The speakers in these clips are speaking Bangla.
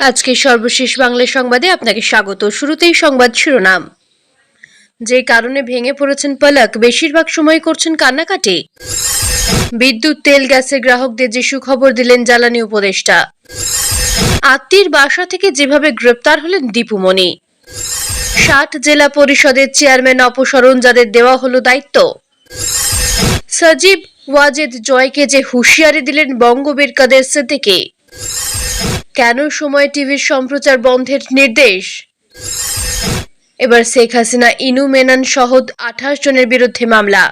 আজকে সর্বশেষ বাংলা সংবাদে আপনাকে স্বাগত। শুরুতেই সংবাদ শিরোনাম। যে কারণে ভেঙে পড়েছেন পলক, বেশিরভাগ সময় করছেন কান্নাকাটি। বিদ্যুৎ, তেল, গ্যাসের গ্রাহকদের যে সুখবর দিলেন জ্বালানি উপদেষ্টা। আত্মীর বাসা থেকে যেভাবে গ্রেপ্তার হলেন দীপুমণি। ষাট জেলা পরিষদের চেয়ারম্যান অপসারণ যাদের দেওয়া হলো দায়িত্ব। সজীব ওয়াজেদ জয়কে যে হুঁশিয়ারি দিলেন বঙ্গবীর কাদের সিদ্দিকী কেন সময় টিভির সম্প্রচার বন্ধের নির্দেশ? এবার শেখ হাসিনা, ইনু মেনান সহ আঠাশ জনের বিরুদ্ধে মামলা।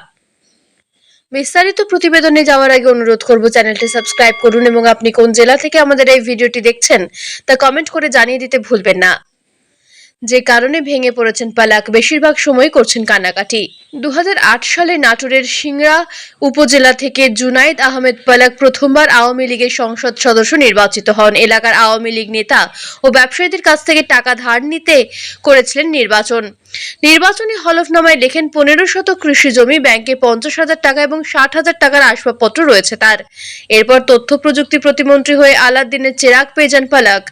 বিস্তারিত প্রতিবেদনে যাওয়ার আগে অনুরোধ করব, চ্যানেলটি সাবস্ক্রাইব করুন এবং আপনি কোন জেলা থেকে আমাদের এই ভিডিওটি দেখছেন তা কমেন্ট করে জানিয়ে দিতে ভুলবেন না। যে কারণে ভেঙে পড়েছেন পালাক, বেশিরভাগ সময় করছেন কান্নাকাটি। দু হাজার আট সালে নাটোরের সিংড়া উপজেলা থেকে জুনাইদ আহমেদ পালাক প্রথমবার আওয়ামী লীগের সংসদ সদস্য নির্বাচিত হন। এলাকার আওয়ামী লীগ নেতা ও ব্যবসায়ীদের কাছ থেকে টাকা ধার নিতে করেছিলেন নির্বাচন। নির্বাচনী হলফনামায় লেখেন, পনেরো শত কৃষি জমি ব্যাংকে পঞ্চাশ হাজার টাকা এবং ষাট হাজার টাকার আসবাবপত্র রয়েছে তার। এরপর তথ্য প্রযুক্তি প্রতিমন্ত্রী হয়ে আলাদ্দিনের চেরাগ পেয়ে যান পালাক।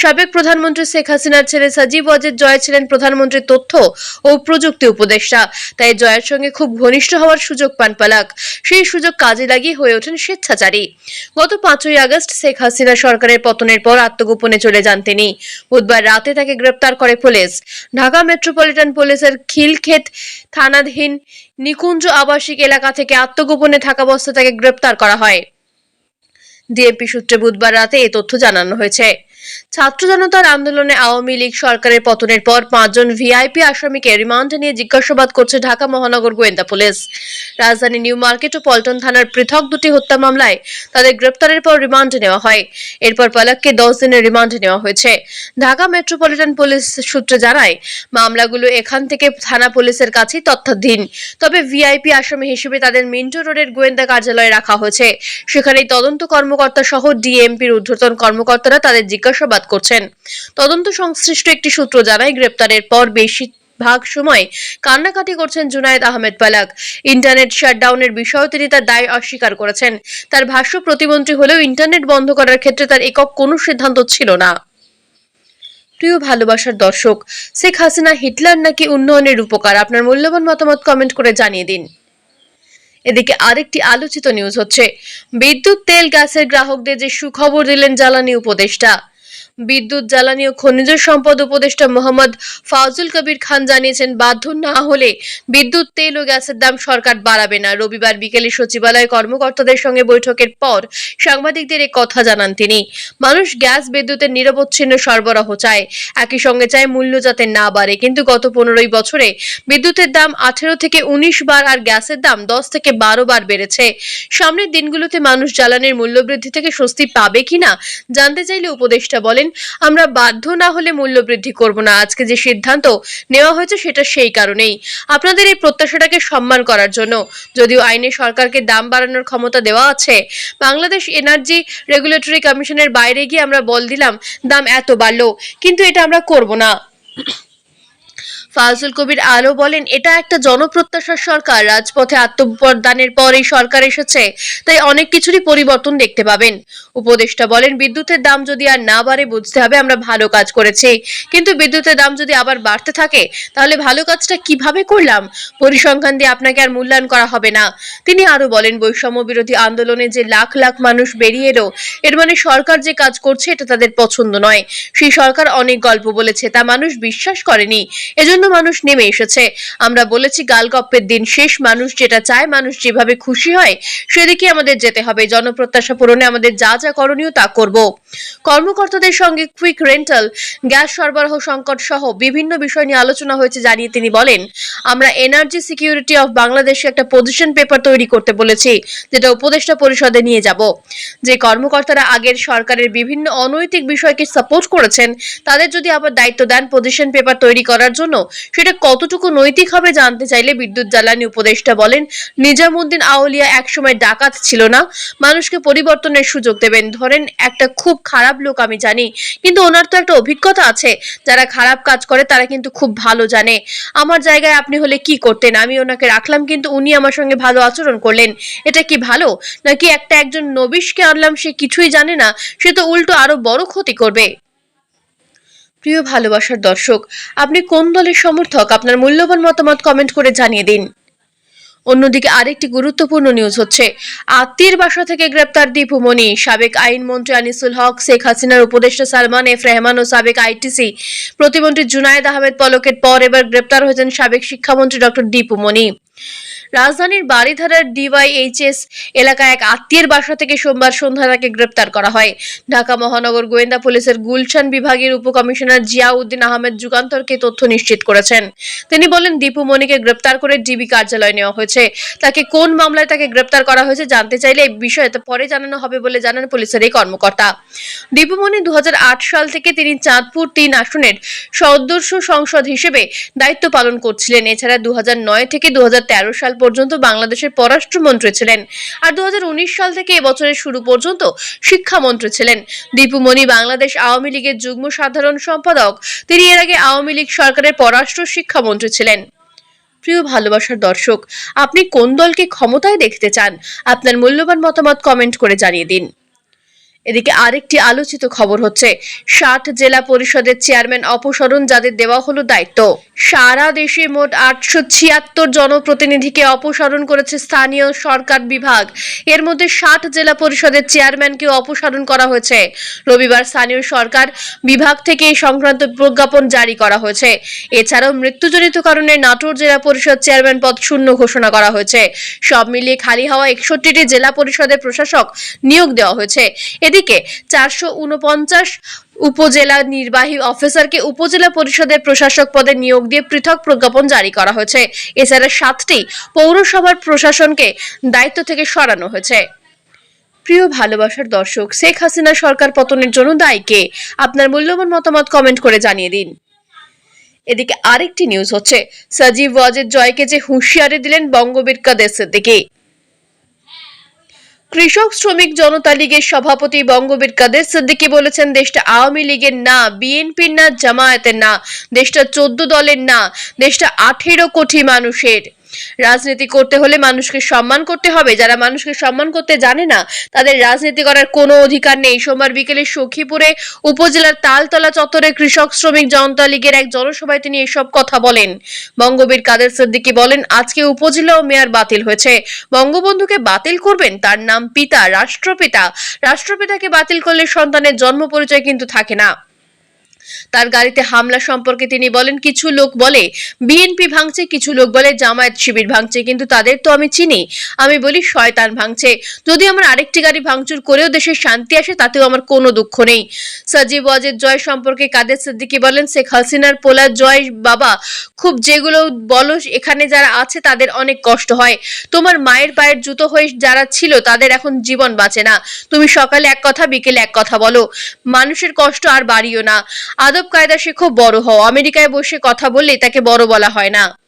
সাবেক প্রধানমন্ত্রী শেখ হাসিনার ছেলে সাজিব ওয়াজেদ জয় ছিলেন প্রধানমন্ত্রীর তথ্য ও প্রযুক্তি উপদেষ্টা। তাই জয়ের সঙ্গে খুব ঘনিষ্ঠ হওয়ার সুযোগ পান পালাক। সেই সুযোগ কাজে লাগিয়ে হয়ে ওঠেন স্বেচ্ছাচারী। গত পাঁচই আগস্ট শেখ হাসিনা সরকারের পতনের পর আত্মগোপনে চলে যান তিনি। বুধবার রাতে তাকে গ্রেপ্তার করে পুলিশ। ঢাকা মেট্রোপলিটন পুলিশের খিলক্ষেত থানাধীন নিকুঞ্জ আবাসিক এলাকা থেকে আত্মগোপনে থাকা অবস্থায় তাকে গ্রেপ্তার করা হয়। ডিএমপি সূত্রে বুধবার রাতে এ তথ্য জানানো হয়েছে। ছাত্র জনতার আন্দোলনে আওয়ামী লীগ সরকারের পতনের পর পাঁচজন ভিআইপি আসামিকে রিমান্ডে নিয়ে জিজ্ঞাসাবাদ করছে ঢাকা মহানগর গোয়েন্দা পুলিশ। রাজধানী নিউ মার্কেট ও পল্টন থানার পৃথক দুটি হত্যা মামলায় তাদের গ্রেপ্তারের পর রিমান্ডে নেওয়া হয়। এরপর পালাককে দশ দিনের রিমান্ডে নেওয়া হয়েছে। ঢাকা মেট্রোপলিটন পুলিশ সূত্রে জানায়, মামলাগুলো এখান থেকে থানা পুলিশের কাছেই তথ্যাধীন। তবে ভিআইপি আসামি হিসেবে তাদের মিন্টো রোডের গোয়েন্দা কার্যালয়ে রাখা হয়েছে। সেখানেই তদন্ত কর্মকর্তা সহ ডিএমপির ঊর্ধ্বতন কর্মকর্তারা তাদের জিজ্ঞাসাবাদ করছেন। তদন্ত সংশ্লিষ্ট একটি সূত্র জানায়, গ্রেপ্তারের পর বেশি ভাগ সময় কান্নাকাটি করছেন জুনায়েদ আহমেদ পালাক ইন্টারনেট শাটডাউনের বিষয়েও তিনি তার দায় অস্বীকার করেছেন। তার ভাষ্য, প্রতিমন্ত্রী হলেও ইন্টারনেট বন্ধ করার ক্ষেত্রে তার একক কোনো সিদ্ধান্ত ছিল না। প্রিয় ভালোবাসার দর্শক, শেখ হাসিনা হিটলার নাকি উন্নয়নের উপকার? আপনার মূল্যবান মতামত কমেন্ট করে জানিয়ে দিন। এদিকে আরেকটি আলোচিত নিউজ হচ্ছে, বিদ্যুৎ, তেল, গ্যাসের গ্রাহকদের যে সুখবর দিলেন জ্বালানি উপদেষ্টা। বিদ্যুৎ, জ্বালানি ও খনিজ সম্পদ উপদেষ্টা মোহাম্মদ ফাজুল কবির খান জানিয়েছেন, বাধ্য না হলে বিদ্যুৎ, তেল ও গ্যাসের দাম সরকার বাড়াবে না। রবিবার বিকেলে সচিবালয় কর্মকর্তাদের সঙ্গে বৈঠকের পর সাংবাদিকদের এ কথা জানান তিনি। মানুষ গ্যাস, বিদ্যুতের নিরবচ্ছিন্ন সরবরাহ চায়। একই সঙ্গে চায় মূল্য যাতে না বাড়ে। কিন্তু গত পনেরোই বছরে বিদ্যুতের দাম আঠেরো থেকে উনিশ বার আর গ্যাসের দাম দশ থেকে বারো বার বেড়েছে। সামনের দিনগুলোতে মানুষ জ্বালানির মূল্যবৃদ্ধি থেকে স্বস্তি পাবে কিনা জানতে চাইলে উপদেষ্টা বলেন আমরা বাধ্য না হলে মূল্য বৃদ্ধি করব না। আজকে যে সিদ্ধান্ত নেওয়া হয়েছে সেটা সেই কারণেই। আপনাদের এই প্রত্যাশাটাকে সম্মান করার জন্য যদিও আইনে সরকারকে দাম বাড়ানোর ক্ষমতা দেওয়া আছে, বাংলাদেশ এনার্জি রেগুলেটরি কমিশনের বাইরে গিয়ে আমরা বল দিলাম, দাম এত বাড়লো, কিন্তু এটা আমরা করব না। ফাজল কবির আলো বলেন, এটা একটা জনপ্রত্যাশার সরকার। রাজপথে আত্মপ্রদানের পর এই সরকার এসেছে, তাই অনেক কিছুরই পরিবর্তন দেখতে পাবেন। উপদেষ্টা বলেন, বিদ্যুতের দাম যদি আর না বাড়ে, বুঝতে হবে আমরা ভালো কাজ করেছি। কিন্তু বিদ্যুতের দাম যদি আবার বাড়তে থাকে, তাহলে ভালো কাজটা কীভাবে করলাম? পরিসংখ্যান দিয়ে আপনাকে আর মূল্যায়ন করা হবে না। তিনি আরও বলেন, বৈষম্য বিরোধী আন্দোলনে যে লাখ লাখ মানুষ বেরিয়ে এলো, এর মানে সরকার যে কাজ করছে, এটা তাদের পছন্দ নয়। সেই সরকার অনেক গল্প বলেছে, তা মানুষ বিশ্বাস করেনি। এজন্য মানুষ নেমে এসেছে। আমরা বলেছি, গালগপ্পের দিন শেষ, মানুষ যেটা চায়, মানুষ যেভাবে খুশি হয় সেদিকে আমাদের যেতে হবে। জনপ্রত্যাশা পূরণে আমাদের যা যা করণীয় তা করব। কর্মকর্তাদের সঙ্গে কুইক রেন্টাল গ্যাস সরবরাহ সংকট সহ বিভিন্ন বিষয় নিয়ে আলোচনা হয়েছে জানিয়ে তিনি বলেন, আমরা এনার্জি সিকিউরিটি অফ বাংলাদেশে একটা পজিশন পেপার তৈরি করতে বলেছি, যেটা উপদেষ্টা পরিষদে নিয়ে যাব। যে কর্মকর্তারা আগের সরকারের বিভিন্ন অনৈতিক বিষয়কে সাপোর্ট করেছেন, তাদের যদি আবার দায়িত্ব দেন পজিশন পেপার তৈরি করার জন্য, সেটা কতটুকু নৈতিক হবে জানতে চাইলে বিদ্যুৎ জ্বালানি উপদেষ্টা বলেন, নিজামুদ্দিন আউলিয়া একসময় ডাকাত ছিল না, মানুষকে পরিবর্তনের সুযোগ দেবেন। ধরেন একটা খুব খারাপ লোক আমি জানি, কিন্তু ওনার তো একটা অভিজ্ঞতা আছে, যারা খারাপ কাজ করে তারা কিন্তু খুব ভালো জানে। আমার জায়গায় আপনি হলে কি করতেন? আমি ওনাকে রাখলাম, কিন্তু উনি আমার সঙ্গে ভালো আচরণ করলেন। এটা কি ভালো? নাকি একটা একজন নবিশকে আনলাম, সে কিছুই জানে না, সে তো উল্টো আরও বড় ক্ষতি করবে? প্রিয় ভালোবাসার দর্শক, আপনি কোন দলের সমর্থক? আপনার মূল্যবান মতামত কমেন্ট করে জানিয়ে দিন। অন্যদিকে আরেকটি গুরুত্বপূর্ণ নিউজ হচ্ছে, আত্মীয়ের বাসা থেকে গ্রেপ্তার দীপুমণি সাবেক আইনমন্ত্রী আনিসুল হক, শেখ হাসিনার উপদেষ্টা সালমান এফ রহমান ও সাবেক আইটিসি প্রতিমন্ত্রী জুনায়েদ আহমেদ পলকের পর এবার গ্রেপ্তার হয়েছেন সাবেক শিক্ষামন্ত্রী ডক্টর দীপুমণি রাজধানীর বাড়িধারার ডিওয়াইএইচএস এলাকায় এক আত্মীয়ের বাসা থেকে সোমবার সন্ধ্যা তাকে গ্রেপ্তার করা হয়। ঢাকা মহানগর গোয়েন্দা পুলিশের গুলশান বিভাগের উপকমিশনার জিয়াউদ্দিন আহমেদ যুগান্তরকে তথ্য নিশ্চিত করেছেন। তিনি বলেন, দীপু মনিকে গ্রেপ্তার করে ডিবি কার্যালয়ে নেওয়া হয়েছে। তাকে কোন মামলায় তাকে গ্রেপ্তার করা হয়েছে জানতে চাইলে এই বিষয়ে পরে জানানো হবে বলে জানান পুলিশের এই কর্মকর্তা। দীপুমণি দু সাল থেকে তিনি চাঁদপুর তিন আসনের সদস্য সংসদ হিসেবে দায়িত্ব পালন করছিলেন। এছাড়া দুহাজার নয় থেকে দুহাজার তেরো সাল পর্যন্ত বাংলাদেশের পররাষ্ট্রমন্ত্রী ছিলেন আর দু হাজার উনিশ সাল থেকে এবছরের শুরু পর্যন্ত শিক্ষামন্ত্রী ছিলেন। দীপুমণি বাংলাদেশ আওয়ামী লীগের যুগ্ম সাধারণ সম্পাদক। তিনি এর আগে আওয়ামী লীগ সরকারের পররাষ্ট্র শিক্ষামন্ত্রী ছিলেন। প্রিয় ভালোবাসার দর্শক, আপনি কোন দলকে ক্ষমতায় দেখতে চান? আপনার মূল্যবান মতামত কমেন্ট করে জানিয়ে দিন। এদিকে আরেকটি আলোচিত খবর হচ্ছে, ষাট জেলা পরিষদের চেয়ারম্যান অপসারণ যাদের দেওয়া হলো দায়িত্ব। সারা দেশে মোট আটশো ছিয়াত্তর জনপ্রতিনিধিকে অপসারণ করেছে স্থানীয় সরকার বিভাগ। এর মধ্যে ষাট জেলা পরিষদের চেয়ারম্যানকে অপসারণ করা হয়েছে। রবিবার স্থানীয় সরকার বিভাগ থেকে এই সংক্রান্ত প্রজ্ঞাপন জারি করা হয়েছে। এছাড়াও মৃত্যুজনিত কারণে নাটোর জেলা পরিষদ চেয়ারম্যান পদ শূন্য ঘোষণা করা হয়েছে। সব মিলিয়ে খালি হওয়া একষট্টিটি জেলা পরিষদের প্রশাসক নিয়োগ দেওয়া হয়েছে। এদিকে চারশো উনপঞ্চাশ উপজেলা নির্বাহী অফিসারকে উপজেলা পরিষদের প্রশাসক পদে নিয়োগ দিয়ে পৃথক প্রজ্ঞাপন জারি করা হয়েছে। এছাড়া সাতটি পৌরসভার প্রশাসনকে দায়িত্ব থেকে সরানো হয়েছে। প্রিয় ভালোবাসার দর্শক, শেখ হাসিনা সরকার পতনের জন্য দায়ী কে? আপনার মূল্যবান মতামত কমেন্ট করে জানিয়ে দিন। এদিকে আরেকটি নিউজ হচ্ছে, সাজিব ওয়াজেদ জয়কে যে হুঁশিয়ারি দিলেন বঙ্গবীর কাদের সিদ্দিকী কৃষক শ্রমিক জনতা লীগের সভাপতি বঙ্গবীর কাদের সিদ্দিকী বলেছেন, দেশটা আওয়ামী লীগের না, বিএনপির না, জামায়াতের না, দেশটা চোদ্দ দলের না, দেশটা আঠেরো কোটি মানুষের। রাজনীতি করতে হলে মানুষকে সম্মান করতে হবে। যারা মানুষকে সম্মান করতে জানে না, তাদের রাজনীতি করার কোনো অধিকার নেই। সোমবার বিকেলে সখীপুরে উপজেলার তালতলা চত্বরে কৃষক শ্রমিক জনতা লীগের এক জনসভায় তিনি এসব কথা বলেন। বঙ্গবীর কাদের সিদ্দিকী বলেন, আজকে উপজেলা ও মেয়র বাতিল হয়েছে। বঙ্গবন্ধুকে বাতিল করবেন তার নাম পিতা, রাষ্ট্রপিতা। রাষ্ট্রপিতাকে বাতিল করলে সন্তানের জন্ম পরিচয় কিন্তু থাকে না। তার গাড়িতে হামলা সম্পর্কে তিনি বলেন, কিছু লোক বলে, বিএনপি ভাঙছে, কিছু লোক বলে, জামায়াত শিবির ভাঙছে, কিন্তু তাদের তো আমি চিনি, আমি বলি শয়তান ভাঙছে। যদি আমার আরেকটি গাড়ি ভাঙচুর করেও দেশের শান্তি আসে, তাতেও আমার কোনো দুঃখ নেই। সাজিব ওয়াজেদ জয় সম্পর্কে কাদের সিদ্দিকী বলেন, শেখ হাসিনার পোলা জয় বাবা, খুব যেগুলো বলো, এখানে যারা আছে, তাদের অনেক কষ্ট হয়। তোমার মায়ের পায়ের জুতো হয়ে যারা ছিল, তাদের এখন জীবন বাঁচে না। তুমি সকালে এক কথা, বিকেলে এক কথা বলো। মানুষের কষ্ট আর বাড়িও না। আদব কায়দা শেখো বড় হও। আমেরিকায় বসে কথা বললে তাকে বড় বলা হয় না।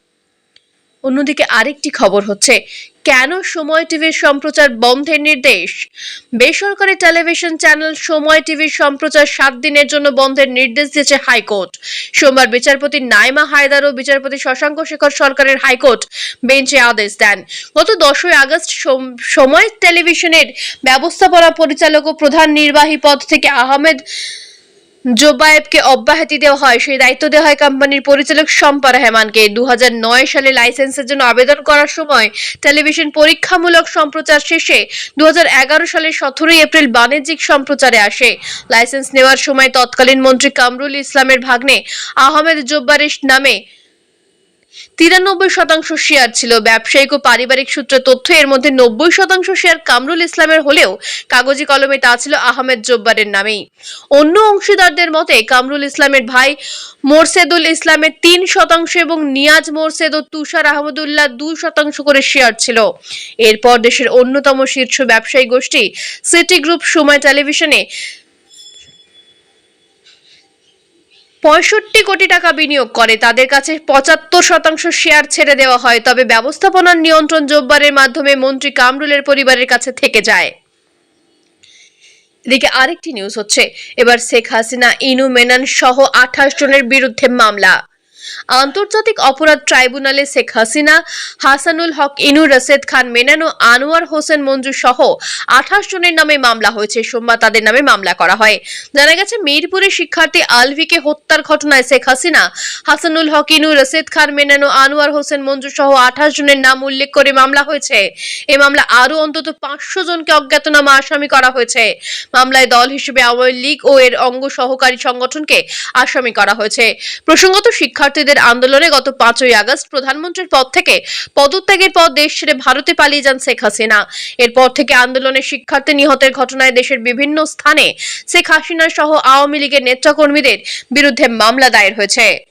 অন্যদিকে আরেকটি খবর হচ্ছে, কেন সময় টিভির সম্প্রচার বন্ধের নির্দেশ? বেসরকারি টেলিভিশন চ্যানেল সময় টিভির সম্প্রচার সাত দিনের জন্য বন্ধের নির্দেশ দিয়েছে হাইকোর্ট। সোমবার বিচারপতি নাইমা হায়দার ও বিচারপতি শশাঙ্ক শেখর সরকারের হাইকোর্ট বেঞ্চে আদেশ দেন। গত দশই আগস্ট সোম- সময় টেলিভিশনের ব্যবস্থাপনা পরিচালক ও প্রধান নির্বাহী পদ থেকে আহমেদ জোবায়েবকে অব্যাহতি দেওয়া হয়, সেই দায়িত্ব দেওয়া হয় কোম্পানির পরিচালক শম্পা রহমানকে। দু হাজার নয় সালে লাইসেন্সের জন্য আবেদন করার সময় টেলিভিশন পরীক্ষামূলক সম্প্রচার শেষে দু হাজার এগারো সালের সতেরোই এপ্রিল বাণিজ্যিক সম্প্রচারে আসে। লাইসেন্স নেওয়ার সময় তৎকালীন মন্ত্রী কামরুল ইসলামের ভাগ্নে আহমেদ জোব্বারিস নামে তিরানব্বই শতাংশ শেয়ার ছিল। ব্যবসায়িক ও পারিবারিক সূত্রে তথ্য, এর মধ্যে নব্বই শতাংশ শেয়ার কামরুল ইসলামের হলেও কাগজি কলমে তা ছিল আহমেদ জব্বারের নামেই। অন্য অংশীদারদের মতে, কামরুল ইসলামের ভাই মোরশেদুল ইসলামের তিন শতাংশ এবং নিয়াজ মোরশেদ ও তুষার আহমদুল্লাহ দুই শতাংশ করে শেয়ার ছিল। এরপর দেশের অন্যতম শীর্ষ ব্যবসায়ী গোষ্ঠী সিটি গ্রুপ সময় টেলিভিশনে পঁয়ষট্টি কোটি টাকা বিনিয়োগ করে। তাদের কাছে পঁচাত্তর শতাংশ শেয়ার ছেড়ে দেওয়া হয়, তবে ব্যবস্থাপনার নিয়ন্ত্রণ জোব্বারের মাধ্যমে মন্ত্রী কামরুলের পরিবারের কাছে থেকে যায়। এদিকে আরেকটি নিউজ হচ্ছে, এবার শেখ হাসিনা, ইনু মেনন সহ আঠাশ জনের বিরুদ্ধে মামলা। আন্তর্জাতিক অপরাধ ট্রাইব্যুনালে শেখ হাসিনা, হাসানুল হক, ইনু রশেদ খান, মেনন ও আনোয়ার হোসেন মঞ্জু সহ আঠাশ জনের নামে মামলা হয়েছে। সোমবার তাদের নামে মামলা করা হয়। জানা গেছে, মিরপুরের শিক্ষার্থী আলভিকে হত্যার ঘটনায় শেখ হাসিনা, হাসানুল হক, ইনু রশেদ খান, মেনন ও আনোয়ার হোসেন মঞ্জু সহ আঠাশ জনের নাম উল্লেখ করে মামলা হয়েছে। এ মামলা আরও অন্তত পাঁচশো জনকে অজ্ঞাতনামা আসামি করা হয়েছে। মামলায় দল হিসেবে আওয়ামী লীগ ও এর অঙ্গ সহকারী সংগঠনকে আসামি করা হয়েছে। প্রসঙ্গত শিক্ষার্থীদের আন্দোলনে গত পাঁচই আগস্ট প্রধানমন্ত্রীর পদ থেকে পদত্যাগের পর দেশ ছেড়ে ভারতে পালিয়ে যান শেখ হাসিনা। এরপর থেকে আন্দোলনে শিক্ষার্থী নিহতের ঘটনায় দেশের বিভিন্ন স্থানে শেখ হাসিনা সহ আওয়ামী লীগের নেতাকর্মীদের বিরুদ্ধে মামলা দায়ের হয়েছে।